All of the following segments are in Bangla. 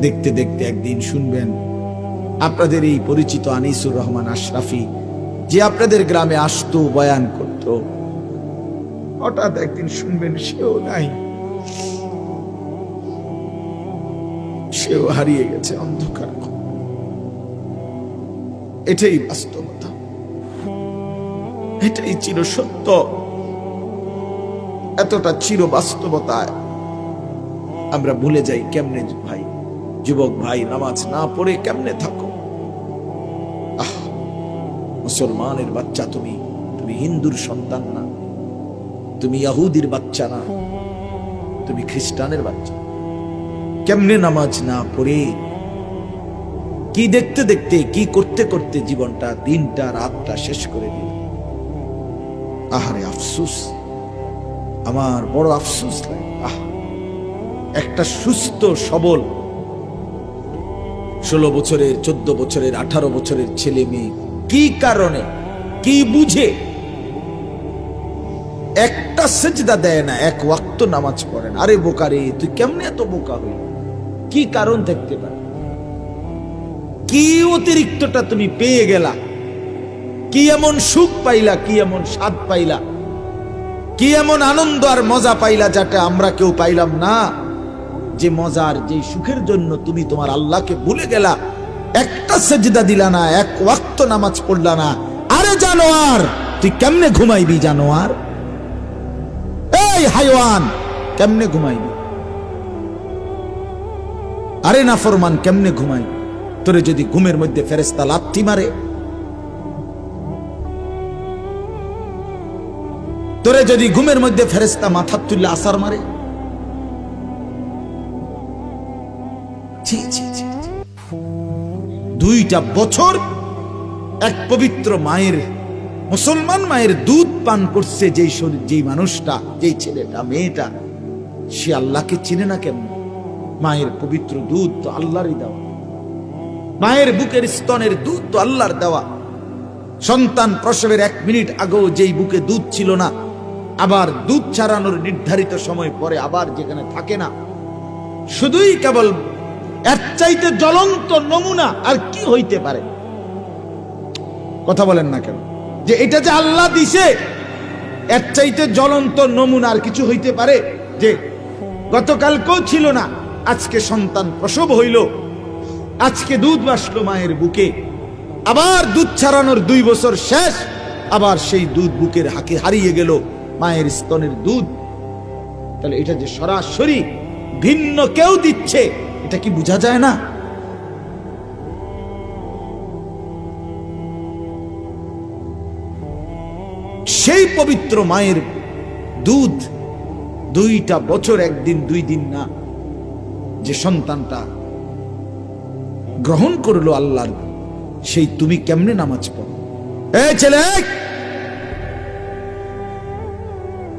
দেখতে দেখতে একদিন শুনবেন, আপনাদের এই পরিচিত আনিসুর রহমান আশরাফি যে আপনাদের গ্রামে আসতো, বয়ান করত। হঠাৎ একদিন শুনবেন, সেও নাই। সেও হারিয়ে গেছে অন্ধকার এটাই বাস্তবতা। এটাই চির সত্য। এতটা চির বাস্তবতায় আমরা ভুলে যাই কেমনে ভাই। যুবক ভাই, নামাজ না পড়ে কেমনে থাকো? আহ, মুসলমানের বাচ্চা তুমি তুমি হিন্দুর সন্তান না, তুমি ইয়াহুদির বাচ্চা না, তুমি খ্রিস্টানের বাচ্চা। কেমনে নামাজ না পড়ে? কি দেখতে দেখতে, কি করতে করতে জীবনটা, দিনটা, রাতটা শেষ করে দিল। আহারে আফসুস, আমার বড় আফসুস লাগে। আহ, একটা সুস্থ, সবল ষোলো বছরের, চোদ্দ বছরের, আঠারো বছরের ছেলে মেয়ে কি কারণে, কি বুঝে? একটা সেজদা দেয় না, এক ওয়াক্ত নামাজ পড়ে না। আরে বোকারে তুই কেমনে এত বোকা হই কি কারণ থাকতে পারে? কি অতিরিক্তটা তুমি পেয়ে গেলা? কি এমন সুখ পাইলা, কি এমন স্বাদ পাইলা? কি এমন আনন্দ আর মজা পাইলা, যাটা আমরা কেউ পাইলাম না? যে মজার, যে সুখের জন্য তুমি তোমার আল্লাহকে ভুলে গেলা, একটা সেজদা দিলা না, এক ওয়াক্ত নামাজ পড়লা না। আরে জানোয়ার, তুই কেমনে ঘুমাইবি জানোয়ার? এই হাইওয়ান, কেমনে ঘুমাইবি? আরে না ফরমান কেমনে ঘুমাই? তোরে যদি ঘুমের মধ্যে ফেরেস্তা লাথি মারে। তোরে যদি ঘুমের মধ্যে ফেরেস্তা মাথা তুললে আসার মারে। ছি। দুইটা বছর এক পবিত্র মায়ের, মুসলমান মায়ের দুধ পান করছে যেই যেই মানুষটা, যেই ছেলেটা, মেয়েটা। সে আল্লাহকে চিনে না কেমন? মায়ের পবিত্র দুধ তো আল্লাহরই দেওয়া। মায়ের বুকের স্তনের দুধ তো আল্লাহর দেওয়া। সন্তান প্রসবের এক মিনিট আগেও যেই বুকে দুধ ছিল না, আবার দুধ ছাড়ানোর নির্ধারিত সময় পরে আবার যেখানে থাকে না। শুধুই কেবল এর চাইতে জ্বলন্ত নমুনা আর কি হইতে পারে? কথা বলেন না কেন? যে এটা যে আল্লাহ দিছে, এর চাইতে জ্বলন্ত নমুনা আর কিছু হইতে পারে? যে গতকালকেও ছিল না, আজকে সন্তান প্রসব হইল। আজকে দুধ বাসলো মায়ের বুকে। আবার দুধ ছাড়ানোর দুই বছর শেষ, আবার সেই দুধ বুকের হাকে হারিয়ে গেল মায়ের স্তনের দুধ। তাহলে এটা যে সরাসরি ভিন্ন কেউ দিচ্ছে এটা কি বোঝা যায় না? সেই পবিত্র মায়ের দুধ দুইটা বছর একদিন, দুই দিন না, যে সন্তানটা গ্রহণ করল আল্লাহর সেই তুমি কেমনে নামাজ পড়ো? এ ছেলে!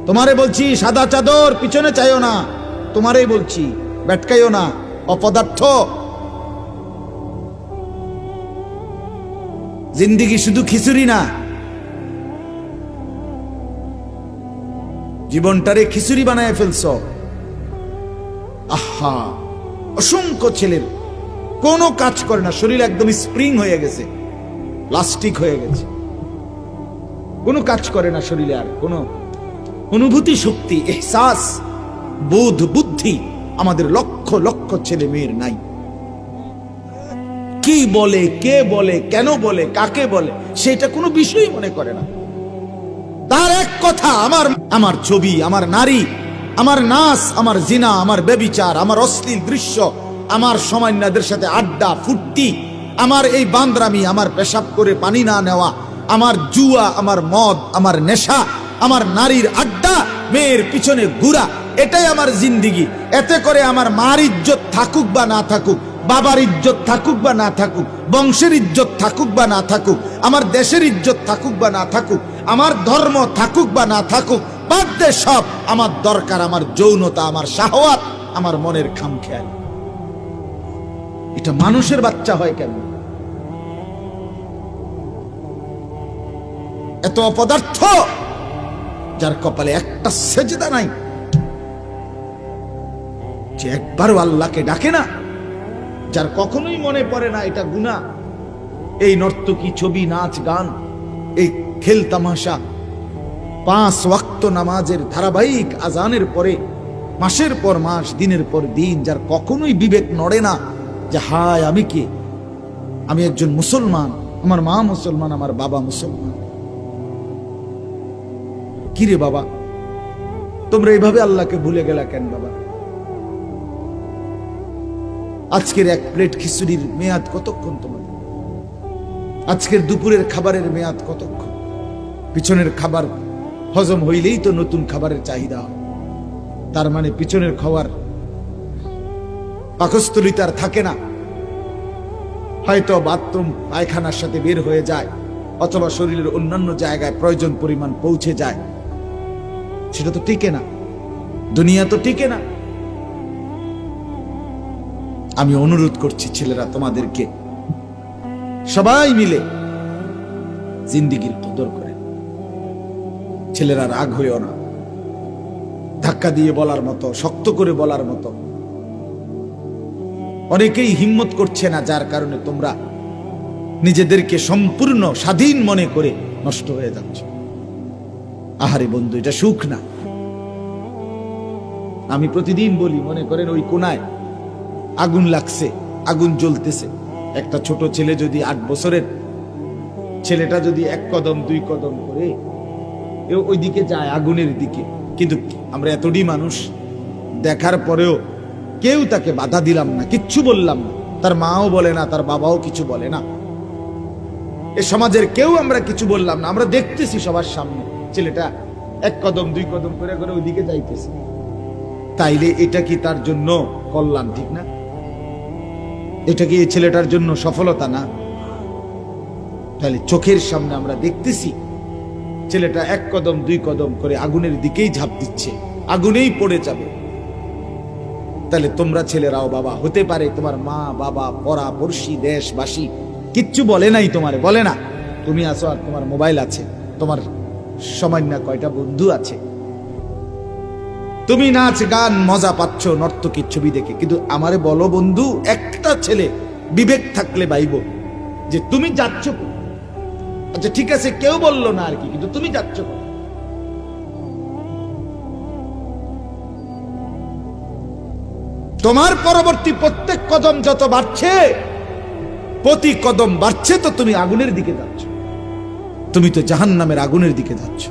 তোমারে বলছি, সাদা চাদর, পিছনে চাইও না। তোমারই বলছি ব্যাটকাইও না। অপদার্থ। জিন্দিগি শুধু খিচুড়ি না। জীবনটারে খিচুড়ি বানায় ফেলছ। আহা, অসংখ্য ছেলের। কোনো কাজ করে না, শরীর একদম স্প্রিং হয়ে গেছে। প্লাস্টিক হয়ে গেছে। কোনো কাজ করে না শরীরে আর, কোনো অনুভূতি শক্তি, এহসাস, বোধ, বুদ্ধি। আমাদের লক্ষ লক্ষ ছেলে মেয়ের নাই। কি বলে, কে বলে, কেন বলে, কাকে বলে, সেটা কোনো বিষয় মনে করে না। তার এক কথা, আমার আমার ছবি, আমার নারী, আমার নাচ, আমার জিনা, আমার বেবিচার আমার অশ্লীল দৃশ্য, আমার সমান্যদের সাথে আড্ডা, ফুর্তি, আমার এই বান্দরামি, আমার পেশাব করে পানি না নেওয়া, আমার জুয়া, আমার মদ, আমার নেশা আমার নারীর আড্ডা, মেয়ের পিছনে ঘুরা, এটাই আমার জিন্দিগি। এতে করে আমার মার ইজ্জত থাকুক বা না থাকুক, বাবার ইজ্জত থাকুক বা না থাকুক, বংশের ইজ্জত থাকুক বা না থাকুক, আমার দেশের ইজ্জত থাকুক বা না থাকুক, আমার ধর্ম থাকুক বা না থাকুক, বাদ দে সব আমার দরকার, আমার যৌনতা, আমার শাহওয়াত, আমার মনের খাম খেয়াল এটা মানুষের বাচ্চা হয় কেন? এত অপদার্থ যার কপালে একটা সেজদা নাই, যে একবারও আল্লাহকে ডাকে না, যার কখনোই মনে পড়ে না এটা গুণা এই নর্তকী ছবি, নাচ, গান, এই খেল তামাশা, পাঁচ ওয়াক্ত নামাজের ধারাবাহিক আজানের পরে, মাসের পর মাস, দিনের পর দিন, যার কখনোই বিবেক নড়ে না, যে হায় আমি কে? আমি একজন মুসলমান, আমার মা মুসলমান, আমার বাবা মুসলমান। কিরে বাবা? তোমরা এইভাবে আল্লাহকে ভুলে গেলা কেন বাবা? আজকের এক প্লেট খিচুড়ির মেয়াদ কতক্ষণ তোমাদের? আজকের দুপুরের খাবারের মেয়াদ কতক্ষণ? পিছনের খাবার হজম হইলেই তো নতুন খাবারের চাহিদা হয়। তার মানে পিছনের খাবার পাকস্থলী তার থাকে না। হয়তো বাথরুম, পায়খানার সাথে বের হয়ে যায়, অথবা শরীরের অন্যান্য জায়গায় প্রয়োজন পরিমাণ পৌঁছে যায়। সেটা তো টিকে না। দুনিয়া তো টিকে না। আমি অনুরোধ করছি ছেলেরা তোমাদেরকে, সবাই মিলে জিন্দিগির কদর করে। ছেলেরা রাগ হইও না। ধাক্কা দিয়ে বলার মতো, শক্ত করে বলার মতো। অনেকেই হিম্মত করছে না, যার কারণে তোমরা নিজেদেরকে সম্পূর্ণ স্বাধীন মনে করে নষ্ট হয়ে যাচ্ছ। আহারে বন্ধু, এটা সুখ না। আমি প্রতিদিন বলি, মনে করেন ওই কোনায় আগুন লাগছে, আগুন জ্বলতেছে। একটা ছোট ছেলে যদি আট বছরের, ছেলেটা যদি এক কদম, দুই কদম করে, এ ওই দিকে যায় আগুনের দিকে। কিন্তু আমরা এতটি মানুষ, দেখার পরেও কেউ তাকে বাধা দিলাম না, কিচ্ছু বললাম না। তার মাও বলে না, তার বাবাও কিছু বলে না। এ সমাজের কেউ আমরা কিছু বললাম না, আমরা দেখতেছি সবার সামনে। ছেলেটা এক কদম, দুই কদম করে করে ওইদিকে যাইতেছে। তাইলে এটা কি তার জন্য কল্যাণ, ঠিক না? এটা কি এই ছেলেটার জন্য সফলতা না? তাহলে চোখের সামনে আমরা দেখতেছি, ছেলেটা এক কদম, দুই কদম করে আগুনের দিকেই ঝাঁপ দিচ্ছে, আগুনেই পড়ে যাবে। তাহলে তোমরা ছেলেরাও বাবা, হতে পারে তোমার মা, বাবা, পড়া, পড়শি, দেশবাসী, কিচ্ছু বলে নাই তোমার, বলে না। তুমি আছো আর তোমার মোবাইল আছে, তোমার সামান্য কয়টা বন্ধু আছে। তুমি নাচ, গান, মজা পাচ্ছ, নর্তকীর ছবি দেখে। কিন্তু আমারে বলো বন্ধু, একটা ছেলে বিবেক থাকলে বাইব যে তুমি যাচ্ছ আচ্ছা ঠিক আছে, কেউ বলল না আর কি, কিন্তু তুমি যাচ্ছ তোমার পরবর্তী প্রত্যেক কদম যত বাড়ছে, প্রতি কদম বাড়ছে তো তুমি আগুনের দিকে যাচ্ছ। তুমি তো জাহান নামের আগুনের দিকে যাচ্ছ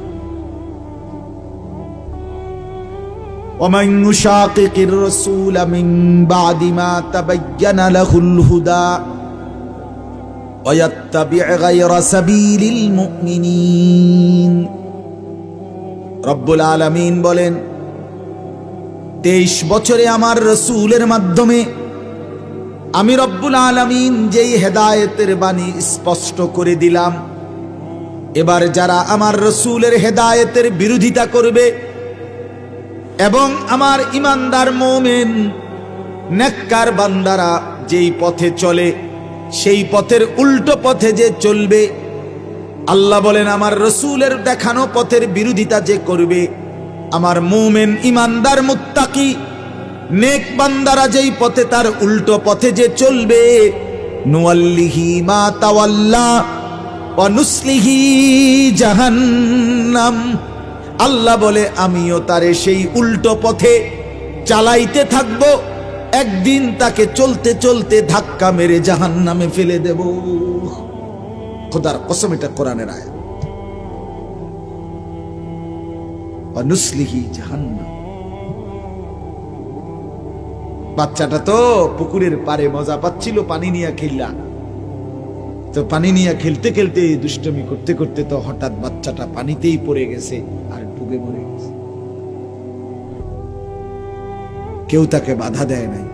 ومن يشاقق الرسول من بعد ما تبين له الهدى ويتبع غير سبيل المؤمنين রব্বুল আলামিন বলেন তেইশ বছরে আমার রসুলের মাধ্যমে আমি রব্বুল আলামিন যেই হেদায়েতের বাণী স্পষ্ট করে দিলাম এবার যারা আমার রসুলের হেদায়েতের বিরোধিতা করবে এবং আমার ইমানদার মোমেন, নেককার বান্দারা যেই পথে চলে, সেই পথের উল্টো পথে যে চলবে, আল্লাহ বলেন, আমার রসুলের দেখানো পথের বিরোধিতা যে করবে, আমার মোমেন ইমানদার মুত্তাকি, নেক বান্দারা যেই পথে তার উল্টো পথে যে চলবে, নুয়াল্লিহি মা তাওয়াল্লা অনুসলিহি জাহান্নাম। আল্লাহ বলে, আমিও তারে সেই উল্টো পথে চালাইতে থাকব। একদিন তাকে চলতে চলতে ধাক্কা মেরে জাহান নামে ফেলে দেব। খোদার কসম, এটা কোরআনের আয়াত। অনুসলিহি জাহান্নাম। বাচ্চাটা তো পুকুরের পারে মজা পাচ্ছিল, পানি নিয়ে খেললা। তো পানি নিয়ে খেলতে খেলতে দুষ্টমি করতে করতে তো হঠাৎ বাচ্চাটা পানিতেই পড়ে গেছে আর ডুবে মরে গেছে। কেউ তাকে বাধা দেয় নাই।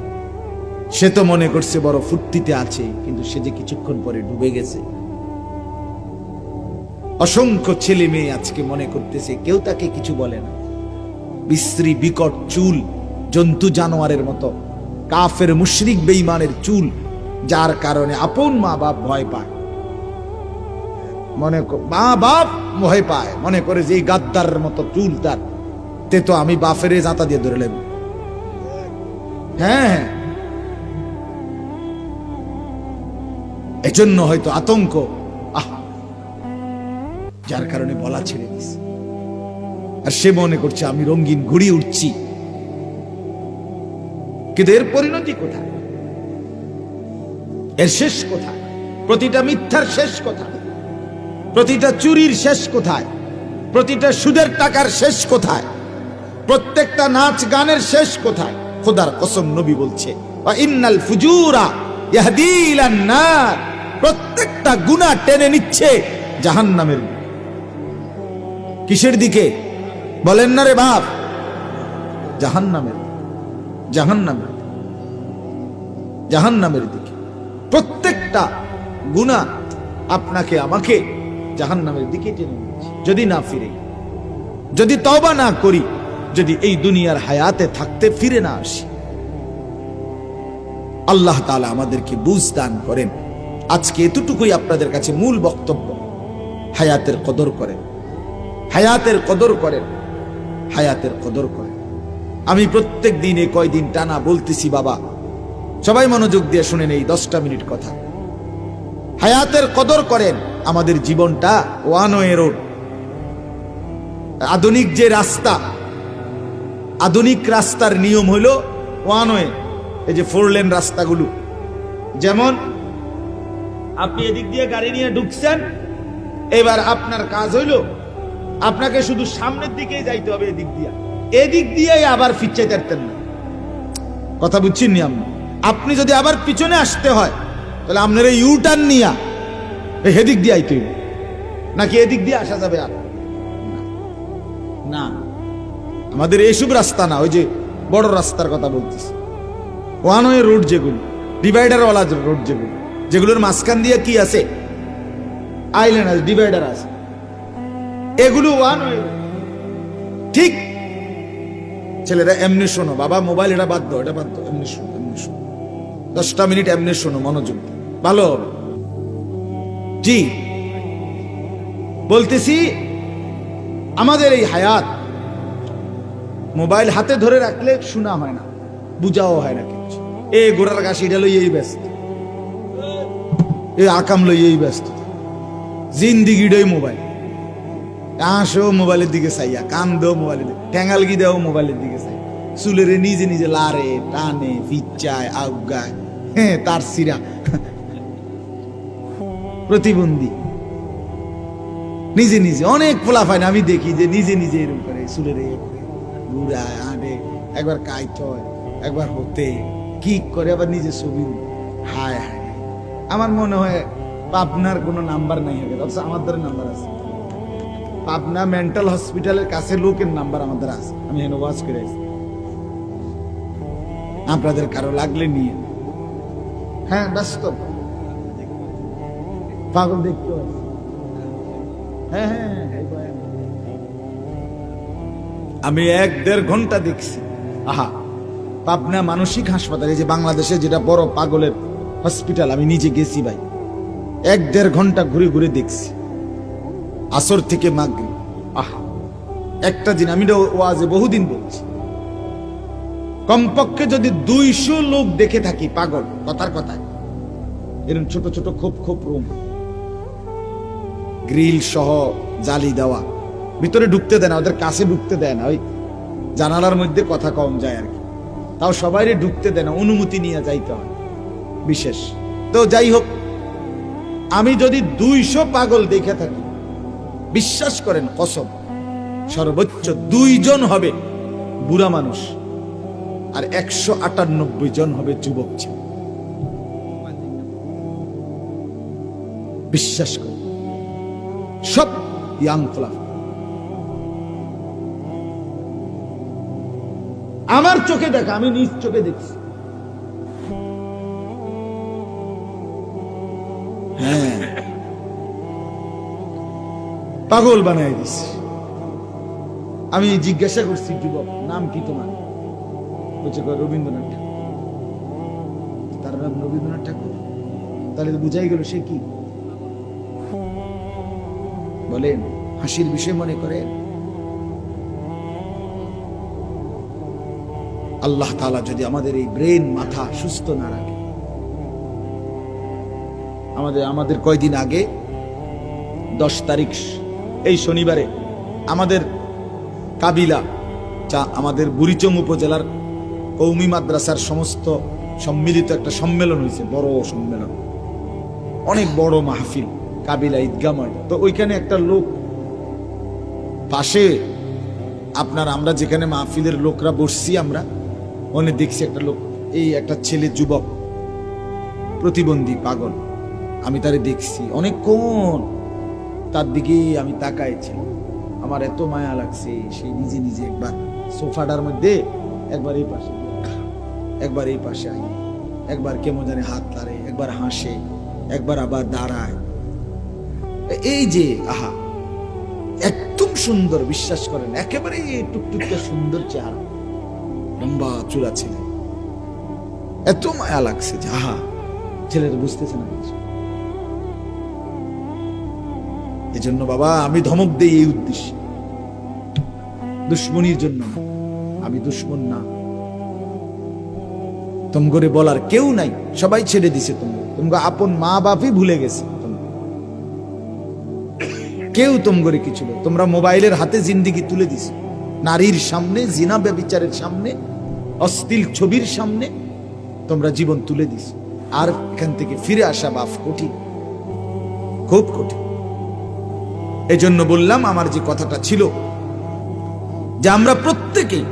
সে তো মনে করছে বড় ফুর্তিতে আছে, কিন্তু সে যে কিছুক্ষণ পরে ডুবে গেছে। অসংখ্য ছেলে মেয়ে আজকে মনে করতেছে, কেউ তাকে কিছু বলে না। বিশ্রী, বিকট চুল, জন্তু জানোয়ারের মতো, কাফের, মুশরিক বেইমানের চুল, যার কারণে আপন মা বাপ ভয় পায়। মনে মা বাপ ভয় পায়। মনে করে যে গাদ্দার মতো চুল তার তে তো আমি বাফেরে জাতা দিয়ে ধরে নেব। হ্যাঁ। এজন্য হয়তো আতঙ্ক। যার কারণে বলা ছেড়ে দিছে। আর সে মনে করছে, আমি রঙিন ঘুড়ি উঠছি কিন্তু এর পরিণতি কোথায়? এর শেষ কোথায়? প্রতিটা মিথ্যার শেষ কোথায়? প্রতিটা চুরির শেষ কোথায়? প্রতিটা সুদের টাকার শেষ কোথায়? প্রত্যেকটা নাচ গানের শেষ কোথায়? খোদার কসম নবী বলছে ইন্নাল ফুজুরা ইয়াহদি ইলান নার।" প্রত্যেকটা গুনাহ টেনে নিচ্ছে জাহান্নামের দিকে। কিসের দিকে? বলেন না রে বাপ। জাহান্নামের জাহান্নামের জাহান্নামের দিকে। প্রত্যেকটা গুনাহ আপনাকে, আমাকে জাহান্নামের দিকে টেনে নিচ্ছে যদি না ফিরে, যদি তওবা না করি, যদি এই দুনিয়ার হায়াতে থাকতে ফিরে না আসি। আল্লাহ তাআলা আমাদেরকে বুঝ দান করেন। আজকে এতটুকুই আপনাদের কাছে মূল বক্তব্য। হায়াতের কদর করেন। হায়াতের কদর করেন। হায়াতের কদর করেন। আমি প্রত্যেক দিনে কয়দিন টানা বলতেছি, বাবা, সবাই মনোযোগ দিয়ে শুনেন এই দশটা মিনিট কথা। হায়াতের কদর করেন। আমাদের জীবনটা ওয়ান ওয়ে রোড। আধুনিক যে রাস্তা, আধুনিক রাস্তার নিয়ম হইল ওয়ান ওয়ে, এই যে ফোর লেন রাস্তাগুলো। যেমন, আপনি এদিক দিয়ে গাড়ি নিয়ে ঢুকছেন, এবার আপনার কাজ হইল আপনাকে শুধু সামনের দিকেই যাইতে হবে এদিক দিয়ে। এদিক দিয়েই আবার ফিরতে পারতেন না। কথা বুঝছেন নি আপনি? যদি আবার পিছনে আসতে হয়, তাহলে আপনার ইউটার্ন নিয়া হেদিক দিয়ে আইতে। নাকি এদিক দিয়ে আসা যাবে আর? না। আমাদের এইসব রাস্তা না, ওই যে বড় রাস্তার কথা বলতেছি। ওয়ান ওয়ে রোড যেগুলো ডিভাইডার ওয়ালা রোড যেগুলো, যেগুলোর মাঝখান দিয়ে কি আছে? আইল্যান্ড আছে, ডিভাইডার আছে। এগুলো ওয়ান ওয়ে ঠিক। ছেলেরা, এমনি শোনো, বাবা মোবাইল এটা বাদ দাও, এটা বাদ দাও, এমনি শোনো এমনি শোনো। দশটা মিনিট এমনি শোনো, মনোযোগ ভালো হবে। জি। বলতেছি, আমাদের এই হায়াত মোবাইল হাতে ধরে রাখলে শোনা হয় না, বুঝাও হয় না কিছু। এ গোড়ার গাছ এটা লইয়েই ব্যস্ত। এ আকাম লইয়েই ব্যস্ত। জিন্দিগিটাই মোবাইল। আসো মোবাইলের দিকে চাইয়া কান দেও মোবাইলের দিকে ট্যাঙ্গালগি দেও মোবাইলের দিকে চাই চুলেরে নিজে নিজে লারে, টানে ফিচ্চায় আউগায় হ্যাঁ তার সিরা। প্রতিবন্ধী। নিজে নিজে, অনেক পোলা পায় না, আমি দেখি যে নিজে নিজে এরকম করে, চুলের ঘুরায় আনে একবার কাইত একবার হতে, কি করে, আবার নিজে ছবি হায় হায় আমার মনে হয় পাবনার কোনো নাম্বার নাই হবে অথচ আমাদের নাম্বার আছে। পাবনা মেন্টাল হসপিটালের কাছে লোকের নাম্বার আমাদের আছে, আমি এনে ওয়াজ করে আছি আপনাদের কারও লাগলে নিয়ে হ্যাঁ ব্যস্ত। পাগল দেখতে হ্যাঁ হ্যাঁ হ্যাঁ। আমি এক দেড় ঘণ্টা দেখছি। আহা পাবনা মানসিক হাসপাতাল এই যে বাংলাদেশে যেটা বড় পাগলের হসপিটাল আমি নিজে গেছি ভাই। এক দেড় ঘণ্টা ঘুরে ঘুরে দেখছি। আসর থেকে মাগরি আহ একটা দিন আমি এটা ওয়াজে বহুদিন বলছি। কমপক্ষে যদি দুইশো লোক দেখে থাকি পাগল কথার কথায়। এরকম ছোট ছোট খোপ খোপ রুম। গ্রিল সহ জালি দেওয়া। ভিতরে ঢুকতে দেয় না, ওদের কাছে ঢুকতে দেয় না, ওই জানালার মধ্যে কথা কম যায় আর কি। তাও সবাই ঢুকতে দেয় না, অনুমতি নিয়ে যাইতে হয়, বিশেষ। তো যাই হোক, আমি যদি দুইশো পাগল দেখে থাকি, বিশ্বাস করেন কসম, সর্বোচ্চ দুইজন হবে বুড়া মানুষ আর একশো আটানব্বই জন হবে যুবক বিশ্বাস করেন। সব ইয়াং ফোলা আমার চোখে দেখা, আমি নিজ চোখে দেখছি। হ্যাঁ। পাগল বানাই দিস আমি জিজ্ঞাসা করছি, যুবক, নাম কি তোমার? বলছে রবীন্দ্রনাথ ঠাকুর। তার নাম রবীন্দ্রনাথ ঠাকুর? তাহলে বুঝাই গেল সে কি? বলেন, হাসির বিষয় মনে করেন? আল্লাহ তাআলা যদি আমাদের এই ব্রেন মাথা সুস্থ না রাখে, আমাদের আমাদের কয়দিন আগে? দশ তারিখ, এই শনিবারে আমাদের কাবিলা, যা আমাদের বুড়িচং উপজেলার কৌমি মাদ্রাসার সমস্ত সম্মিলিত একটা সম্মেলন হয়েছে, বড় সম্মেলন। অনেক বড় মাহফিল। কাবিলা ঈদগাহ ময়দান। তো ওইখানে একটা লোক পাশে, আপনার আমরা যেখানে মাহফিলের লোকরা বসছি আমরা ওখানে দেখছি একটা লোক, এই একটা ছেলে যুবক, প্রতিবন্ধী, পাগল। আমি তারে দেখছি অনেকক্ষণ তার দিকে আমি তাকাইছি। আমার এত মায়া লাগছে সেই নিজে নিজে একবার সোফাটার মধ্যে একবার এই পাশে, একবার এই পাশে আই একবার কেমন জানে হাত লারে একবার হাসে, একবার আবার দাঁড়ায়। এই যে, আহা, একদম সুন্দর, বিশ্বাস করেন একেবারে টুকটুকটা সুন্দর চেহারা। লম্বা চূড়া ছেলে। এত মায়া লাগছে যে, আহা, ছেলেটা বুঝতেছে না কিছু। এজন্য বাবা, আমি ধমক দেই এই উদ্দেশ্যে। দুশ্মনির জন্য আমি দুশ্মন না। তোম করে বলার কেউ নাই, সবাই ছেড়ে দিছে তুমি তোমাকে আপন মা বাপই ভুলে গেছে। তোমরা। কেউ তোম করে কিছু। তোমরা মোবাইলের হাতে জিন্দিগি তুলে দিছ। নারীর সামনে, জিনা ব্যবিচারের সামনে অস্থিল ছবির সামনে তোমরা জীবন তুলে দিছ। আর এখান থেকে ফিরে আসা বাফ কঠিন। খুব কঠিন। এজন্য বললাম, আমার যে কথাটা ছিল, যে আমরা প্রত্যেকেই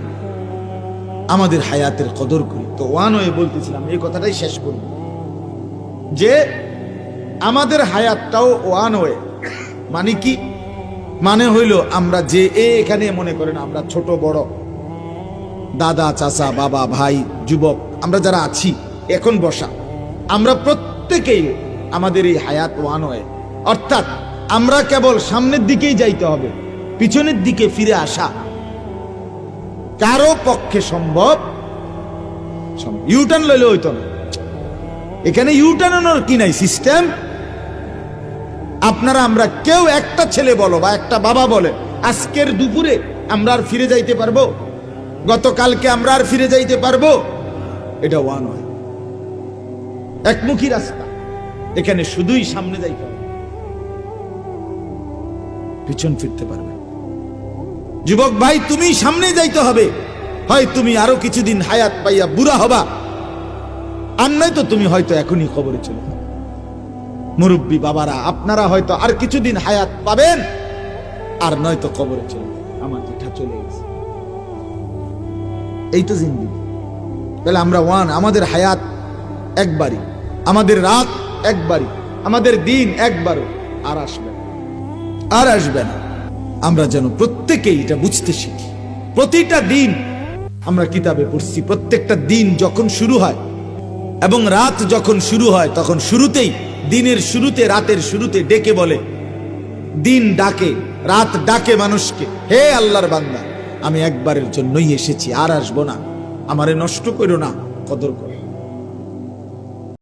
আমাদের হায়াতের কদর করি। তো ওয়ান হয়ে বলতেছিলাম, এই কথাটাই শেষ করব। যে আমাদের হায়াতটাও ওয়ান হয়ে মানে কি? মানে হইল আমরা যে এখানে মনে করেন আমরা ছোট, বড়, দাদা, চাচা, বাবা, ভাই, যুবক, আমরা যারা আছি, এখন বসা, আমরা প্রত্যেকেই আমাদের এই হায়াত ওয়ান হয়ে, অর্থাৎ আমরা কেবল সামনের দিকেই যাইতে হবে, পিছনের দিকে ফিরে আসা, কারও পক্ষে সম্ভব ইউটার্ন লইলে হইতো না। এখানে ইউটার্ন কি নাই সিস্টেম আপনারা আমরা কেউ একটা ছেলে বলো বা একটা বাবা বলে, আজকের দুপুরে আমরা আর ফিরে যাইতে পারব? গতকালকে আমরা আর ফিরে যাইতে পারব? এটা ওয়ান হয় একমুখী রাস্তা। এখানে শুধুই সামনে যাইতে হবে। পিছন ফিরতে পারবে। যুবক ভাই, তুমি সামনে যাইতে হবে। হয় তুমি আরও কিছুদিন হায়াত পাইয়া বুড়া হবা। আর নয় তো তুমি হয়তো এখনই খবরে চলে যাবে মুরব্বী বাবারা, আপনারা হয়তো আর কিছুদিন হায়াত পাবেন, আর নয়তো কবরে চলে আমার যেটা চলে গেছে। এই তো জিন্দিগি তাহলে আমরা ওয়ান, আমাদের হায়াত একবারই, আমাদের রাত একবারই, আমাদের দিন একবারও আর আসবে। আর আসবে না। আমরা যেন প্রত্যেকেই এটা বুঝতে শিখি। প্রতিটা দিন আমরা কিতাবে পড়ছি, প্রত্যেকটা দিন যখন শুরু হয় এবং রাত যখন শুরু হয়, তখন শুরুতেই দিনের শুরুতে, রাতের শুরুতে ডেকে বলে, দিন ডাকে, রাত ডাকে মানুষকে। হে আল্লাহর বান্দা, আমি একবারের জন্যই এসেছি, আর আসব না। আমারে নষ্ট করো না, কদর করো